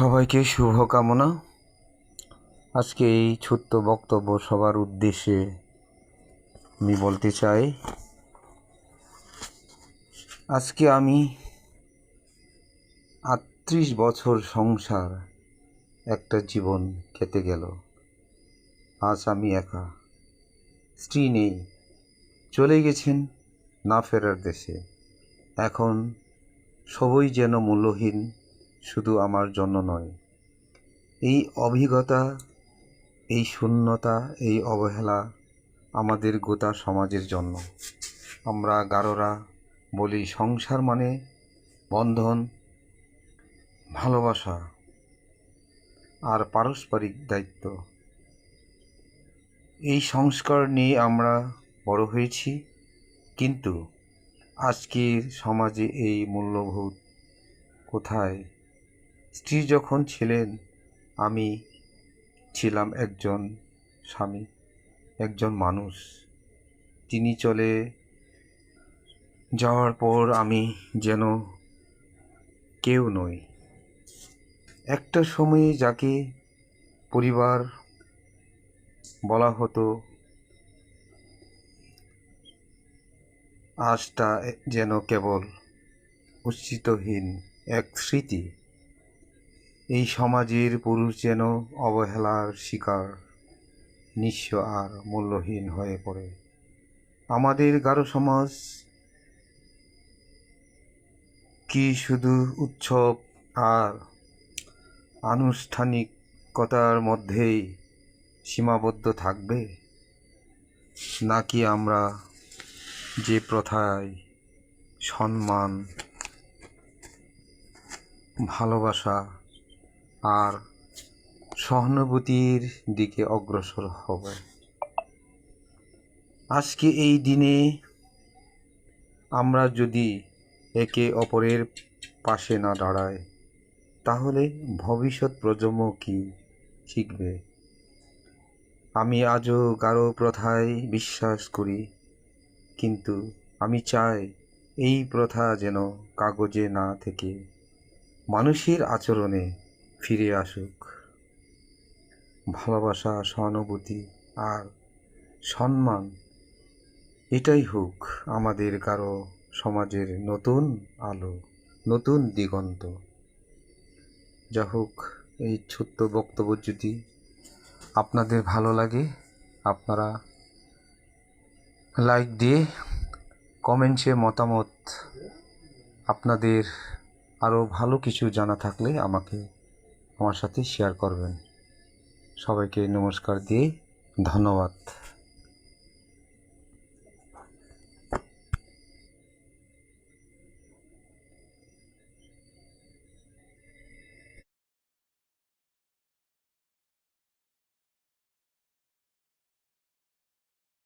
সবাইকে শুভকামনা। আজকে এই ছোট্ট বক্তব্য সবার উদ্দেশ্যে আমি বলতে চাই, আজকে আমি আটত্রিশ বছর সংসার একটা জীবন কেটে গেল। আজ আমি একা, স্ত্রী নেই, চলে গেছেন না ফেরার দেশে। এখন সবই যেন মূল্যহীন শুধু আমার জন্য নয়। এই অভিজ্ঞতা, এই শূন্যতা, এই অবহেলা আমাদের গোটা সমাজের জন্য। আমরা গারোরা বলি, সংসার মানে বন্ধন, ভালোবাসা আর পারস্পরিক দায়িত্ব। এই সংস্কার নিয়ে আমরা বড় হয়েছি, কিন্তু আজকের সমাজে এই মূল্যবোধ কোথায়? স্ত্রী যখন ছিলেন, আমি ছিলাম একজন স্বামী, একজন মানুষ। তিনি চলে যাওয়ার পর আমি যেন কেউ নই। একটা সময়ে যাকে পরিবার বলা হতো, আজটা যেন কেবল উচ্চিতহীন এক স্মৃতি। এই সমাজের পুরুষ যেন অবহেলার শিকার, নিঃস্ব আর মূল্যহীন হয়ে পড়ে। আমাদের গারো সমাজ কি শুধু উৎসব আর আনুষ্ঠানিকতার মধ্যেই সীমাবদ্ধ থাকবে? নাকি আমরা যে প্রথায় সম্মান, ভালোবাসা আর সহানুভূতির দিকে অগ্রসর হবে। আজকে এই দিনে আমরা যদি একে অপরের পাশে না দাঁড়াই, তাহলে ভবিষ্যৎ প্রজন্ম কি শিখবে? আমি আজও গারো প্রথায় বিশ্বাস করি, কিন্তু আমি চাই এই প্রথা যেন কাগজে না থেকে মানুষের আচরণে ফিরে আসুক। ভালোবাসা, সহানুভূতি আর সম্মান, এটাই হোক আমাদের কারও সমাজের নতুন আলো, নতুন দিগন্ত। যা হোক, এই ছোট্ট বক্তব্য যদি আপনাদের ভালো লাগে, আপনারা লাইক দিয়ে কমেন্টসে মতামত আপনাদের আরও ভালো কিছু জানা থাকলে আমাকে আমার সাথে শেয়ার করবেন। সবাইকে নমস্কার দিয়ে ধন্যবাদ।